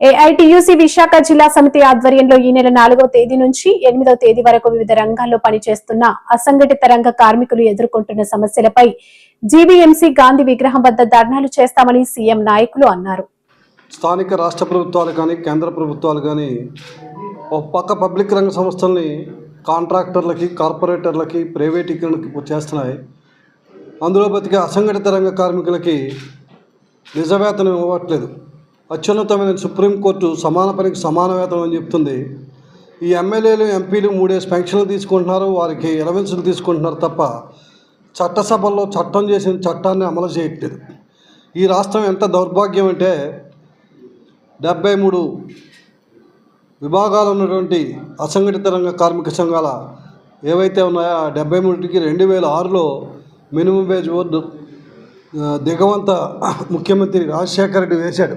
AITUC Visakha జిల్లా సమితి ఆధ్వర్యంలో ఈ నెల నాలుగో తేదీ నుంచి ఎనిమిదవ తేదీ వరకు వివిధ రంగాల్లో పనిచేస్తున్న అసంఘటిత రంగ కార్మికులు ఎదుర్కొంటున్న సమస్యలపై జీబీఎంసీ గాంధీ విగ్రహం వద్ద ధర్నాలు చేస్తామని సీఎం నాయకులు అన్నారు. స్థానిక రాష్ట్ర ప్రభుత్వాలు కానీ కేంద్ర ప్రభుత్వాలు కానీ ఒక పక్క పబ్లిక్ రంగ సంస్థల్ని కాంట్రాక్టర్లకి కార్పొరేటర్లకి ప్రైవేటీకరణకి చేస్తున్నాయి. అందులో బతికే అసంఘటిత రంగ కార్మికులకి నిజవేతనం ఇవ్వట్లేదు. అత్యున్నతమైన సుప్రీంకోర్టు సమాన పనికి సమాన వేతనం అని చెప్తుంది. ఈ ఎమ్మెల్యేలు ఎంపీలు మూడేసి పెన్షన్లు తీసుకుంటున్నారు వారికి ఎలవెన్సులు తీసుకుంటున్నారు తప్ప చట్టసభల్లో చట్టం చేసిన చట్టాన్ని అమలు చేయట్లేదు. ఈ రాష్ట్రం ఎంత దౌర్భాగ్యం అంటే డెబ్బై మూడు విభాగాలు ఉన్నటువంటి అసంఘటిత రంగ కార్మిక సంఘాల ఏవైతే ఉన్నాయో ఆ డెబ్బై మూడుకి రెండు వేల ఆరులో మినిమం వేజ్ బోర్డు దిగవంత ముఖ్యమంత్రి రాజశేఖర రెడ్డి వేశాడు.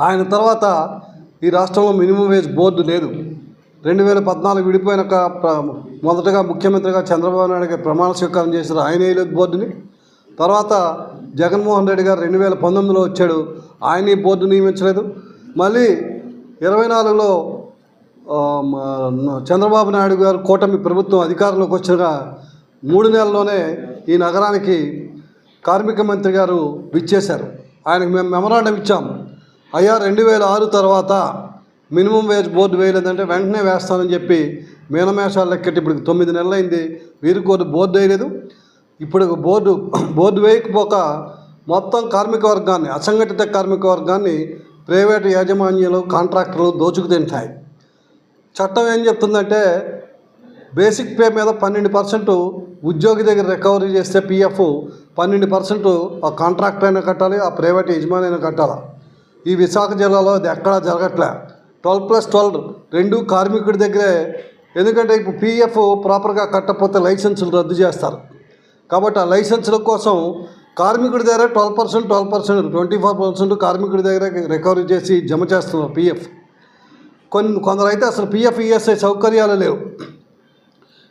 ఆయన తర్వాత ఈ రాష్ట్రంలో మినిమం వేజ్ బోర్డు లేదు. రెండు వేల పద్నాలుగు విడిపోయినాక మొదటగా ముఖ్యమంత్రిగా చంద్రబాబు నాయుడు గారు ప్రమాణ స్వీకారం చేశారు ఆయన వేయలేదు బోర్డుని. తర్వాత జగన్మోహన్ రెడ్డి గారు రెండు వేల పంతొమ్మిదిలో వచ్చాడు ఆయన ఈ బోర్డు నియమించలేదు. మళ్ళీ ఇరవై నాలుగులో చంద్రబాబు నాయుడు గారు కూటమి ప్రభుత్వం అధికారంలోకి వచ్చిన మూడు నెలల్లోనే ఈ నగరానికి కార్మిక మంత్రి గారు విచ్చేశారు. ఆయనకు మేము మెమరాండం ఇచ్చాం అయ్యా రెండు వేల ఆరు తర్వాత మినిమం వేజ్ బోర్డు వేయలేదంటే వెంటనే వేస్తానని చెప్పి మీనమేషాలు లెక్కటి ఇప్పుడు తొమ్మిది నెలలైంది. వీరికి కూడా బోర్డు వేయలేదు. ఇప్పుడు బోర్డు బోర్డు వేయకపోక మొత్తం కార్మిక వర్గాన్ని అసంఘటిత కార్మిక వర్గాన్ని ప్రైవేటు యాజమాన్యాలు కాంట్రాక్టర్లు దోచుకు తింటాయి. చట్టం ఏం చెప్తుందంటే బేసిక్ పే మీద పన్నెండు పర్సెంట్ ఉద్యోగి దగ్గర రికవరీ చేస్తే పిఎఫ్ పన్నెండు పర్సెంట్ ఆ కాంట్రాక్టర్ అయినా కట్టాలి ఆ ప్రైవేట్ యజమాని అయినా కట్టాలి? ఈ విశాఖ జిల్లాలో అది ఎక్కడా జరగట్లే. ట్వెల్వ్ ప్లస్ ట్వెల్వ్ రెండు కార్మికుడి దగ్గరే ఎందుకంటే ఇప్పుడు పిఎఫ్ ప్రాపర్గా కట్టకపోతే లైసెన్సులు రద్దు చేస్తారు. కాబట్టి ఆ లైసెన్సుల కోసం కార్మికుడి దగ్గర twelve percent twelve percent twenty four percent కార్మికుడి దగ్గర రికవరీ చేసి జమ చేస్తున్నారు పిఎఫ్. కొన్ని కొందరైతే అసలు పిఎఫ్ ఈఎస్ఐ సౌకర్యాలు లేవు.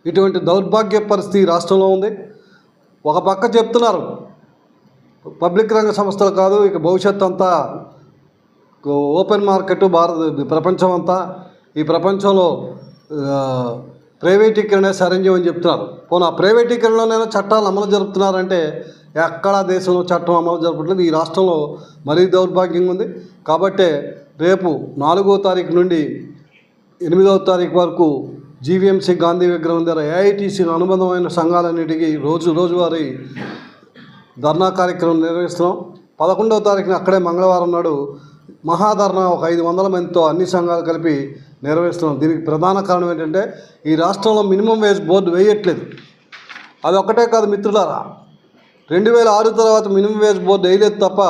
ఇటువంటి దౌర్భాగ్య పరిస్థితి రాష్ట్రంలో ఉంది. ఒక పక్క చెప్తున్నారు పబ్లిక్ రంగ సంస్థలు కాదు ఇక భవిష్యత్ అంతా ఓపెన్ మార్కెట్ భారత ప్రపంచం అంతా. ఈ ప్రపంచంలో ప్రైవేటీకరణ సరంజం అని చెప్తున్నారు. పోనీ ఆ ప్రైవేటీకరణలోనైనా చట్టాలు అమలు జరుపుతున్నారంటే ఎక్కడా దేశంలో చట్టం అమలు జరపట్లేదు. ఈ రాష్ట్రంలో మరీ దౌర్భాగ్యంగా ఉంది. కాబట్టే రేపు నాలుగో తారీఖు నుండి ఎనిమిదవ తారీఖు వరకు జీవీఎంసీ గాంధీ విగ్రహం దగ్గర ఏఐటీసీ అనుబంధమైన సంఘాలన్నిటికీ రోజు రోజువారీ ధర్నా కార్యక్రమం నిర్వహిస్తున్నాం. పదకొండవ తారీఖున అక్కడే మంగళవారం నాడు మహాధరణ ఒక ఐదు వందల మందితో అన్ని సంఘాలు కలిపి నిర్వహిస్తున్నాం. దీనికి ప్రధాన కారణం ఏంటంటే ఈ రాష్ట్రంలో మినిమం వేజ్ బోర్డు వేయట్లేదు. అది ఒకటే కాదు మిత్రులారా. రెండు వేల ఆరు తర్వాత మినిమం వేజ్ బోర్డు వేయలేదు తప్ప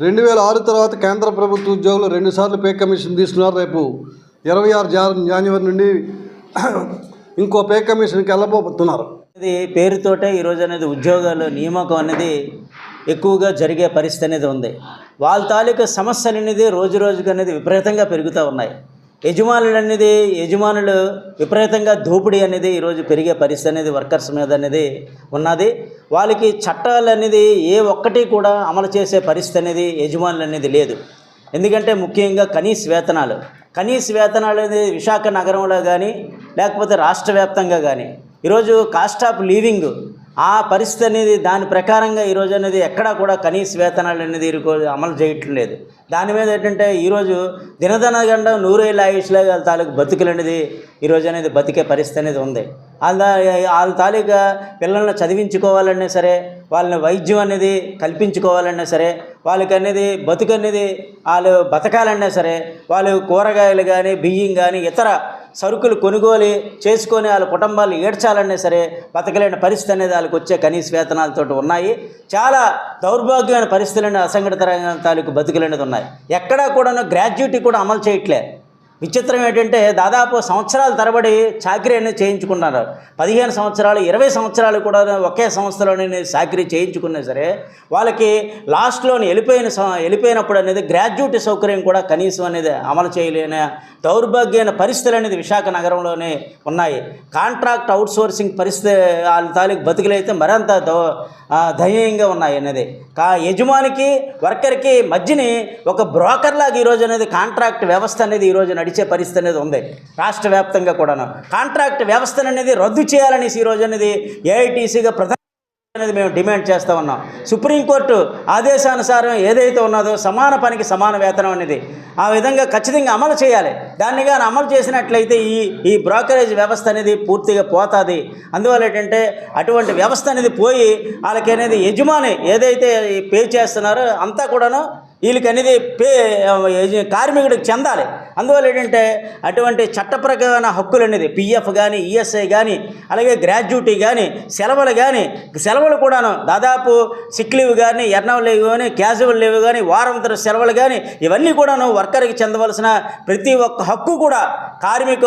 రెండు వేల ఆరు తర్వాత కేంద్ర ప్రభుత్వ ఉద్యోగులు రెండుసార్లు పే కమిషన్ తీసుకున్నారు. రేపు ఇరవై ఆరు జా- జనవరి నుండి ఇంకో పే కమిషన్కి వెళ్ళబోతున్నారు. ఇది పేరుతోటే ఈరోజు అనేది ఉద్యోగాలు నియామకం అనేది ఎక్కువగా జరిగే పరిస్థితి అనేది ఉంది. వాళ్ళ తాలూకా సమస్యలు అనేది రోజు రోజుకు అనేది విపరీతంగా పెరుగుతూ ఉన్నాయి. యజమానులు అనేది యజమానులు విపరీతంగా దోపిడీ అనేది ఈరోజు పెరిగే పరిస్థితి అనేది వర్కర్స్ మీద అనేది ఉన్నది. వాళ్ళకి చట్టాలు అనేది ఏ ఒక్కటి కూడా అమలు చేసే పరిస్థితి అనేది యజమానులు అనేది లేదు. ఎందుకంటే ముఖ్యంగా కనీస వేతనాలు. కనీస వేతనాలు అనేది విశాఖ నగరంలో కానీ లేకపోతే రాష్ట్ర వ్యాప్తంగా కానీ ఈరోజు కాస్ట్ ఆఫ్ లీవింగ్ ఆ పరిస్థితి అనేది దాని ప్రకారంగా ఈరోజు అనేది ఎక్కడా కూడా కనీస వేతనాలు అనేది ఈరోజు అమలు చేయటం లేదు. దాని మీద ఏంటంటే ఈరోజు దినదన గండ నూరేళ్ళ ఆయుష్లో వాళ్ళ తాలూకు బతుకులు అనేది ఈరోజు అనేది బతికే పరిస్థితి అనేది ఉంది. వాళ్ళ వాళ్ళ తాలూకా పిల్లల్ని చదివించుకోవాలన్నా సరే వాళ్ళని వైద్యం అనేది కల్పించుకోవాలన్నా సరే వాళ్ళకి అనేది బతుకు అనేది వాళ్ళు బతకాలన్నా సరే వాళ్ళు కూరగాయలు కానీ బియ్యం కానీ ఇతర సరుకులు కొనుగోలు చేసుకొని వాళ్ళ కుటుంబాలు ఏడ్చాలన్నా సరే బతకలేని పరిస్థితి అనేది వాళ్ళకి వచ్చే కనీస వేతనాలతో ఉన్నాయి. చాలా దౌర్భాగ్యమైన పరిస్థితులు అసంఘటిత రంగం తాలూకు బతుకులు అనేది ఉన్నాయి. ఎక్కడా కూడా గ్రాడ్యుయేటీ కూడా అమలు చేయట్లే. విచిత్రం ఏంటంటే దాదాపు సంవత్సరాల తరబడి చాకరీ అనేది చేయించుకున్నారు. పదిహేను సంవత్సరాలు ఇరవై సంవత్సరాలు కూడా ఒకే సంస్థలోనే చాకరీ చేయించుకున్నా సరే వాళ్ళకి లాస్ట్లోని వెళ్ళిపోయిన వెళ్ళిపోయినప్పుడు అనేది గ్రాడ్యుయేట్ సౌకర్యం కూడా కనీసం అనేది అమలు చేయలేని దౌర్భాగ్యమైన పరిస్థితులు అనేది విశాఖ నగరంలోనే ఉన్నాయి. కాంట్రాక్ట్ అవుట్సోర్సింగ్ పరిస్థితి వాళ్ళ తాలూకు బతుకులైతే మరింత దౌ దయనీయంగా ఉన్నాయి అనేది. కా యజమానికి వర్కర్కి మధ్యని ఒక బ్రోకర్ లాగా ఈరోజు అనేది కాంట్రాక్ట్ వ్యవస్థ అనేది ఈరోజు నడిచి పరిస్థితి అనేది ఉంది. రాష్ట్ర వ్యాప్తంగా కూడాను. కాంట్రాక్ట్ వ్యవస్థను అనేది రద్దు చేయాలనేసి ఈరోజు అనేది ఏఐటీసీగా ప్రధాన అనేది మేము డిమాండ్ చేస్తూ ఉన్నాం. సుప్రీంకోర్టు ఆదేశానుసారం ఏదైతే ఉన్నదో సమాన పనికి సమాన వేతనం అనేది ఆ విధంగా ఖచ్చితంగా అమలు చేయాలి. దాన్ని కానీ అమలు చేసినట్లయితే ఈ ఈ బ్రోకరేజ్ వ్యవస్థ అనేది పూర్తిగా పోతుంది. అందువల్ల ఏంటంటే అటువంటి వ్యవస్థ అనేది పోయి వాళ్ళకి అనేది యజమాని ఏదైతే పే చేస్తున్నారో అంతా కూడాను వీళ్ళకి అనేది పే కార్మికుడికి చెందాలి. అందువల్ల ఏంటంటే అటువంటి చట్టప్రకారమైన హక్కులు అనేది పిఎఫ్ కానీ ఈఎస్ఐ కానీ అలాగే గ్రాడ్యుటీ కానీ సెలవులు కానీ సెలవులు కూడాను దాదాపు సిక్ లీవ్ కానీ ఎర్నవ్ లీవ్ కానీ క్యాజువల్ లీవ్ కానీ వారాంతర సెలవులు కానీ ఇవన్నీ కూడాను వర్కర్కి చెందవలసిన ప్రతి ఒక్క హక్కు కూడా కార్మిక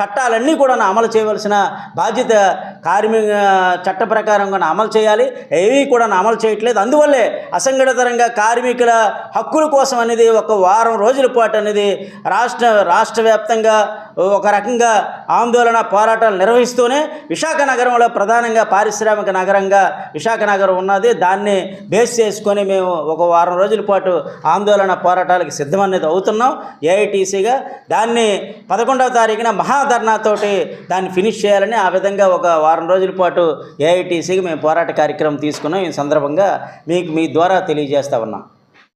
చట్టాలన్నీ కూడా అమలు చేయవలసిన బాధ్యత కార్మిక చట్ట ప్రకారం కూడా అమలు చేయాలి. ఏవి కూడా అమలు చేయట్లేదు. అందువల్లే అసంఘటిత రంగ కార్మికుల హక్కుల కోసం అనేది ఒక వారం రోజుల పాటు అనేది రాష్ట్ర రాష్ట్ర వ్యాప్తంగా ఒక రకంగా ఆందోళన పోరాటాలు నిర్వహిస్తూనే విశాఖ నగరంలో ప్రధానంగా పారిశ్రామిక నగరంగా విశాఖ నగరం ఉన్నది. దాన్ని బేస్ చేసుకొని మేము ఒక వారం రోజుల పాటు ఆందోళన పోరాటాలకు సిద్ధమనేది అవుతున్నాం. ఏఐటీసీగా దాన్ని పదకొండవ తారీఖున మహాధర్నాతోటి దాన్ని ఫినిష్ చేయాలని ఆ విధంగా ఒక వారం రోజుల పాటు ఏఐటీసీకి మేము పోరాట కార్యక్రమం తీసుకున్నాం. ఈ సందర్భంగా మీకు మీ ద్వారా తెలియజేస్తా ఉన్నాం.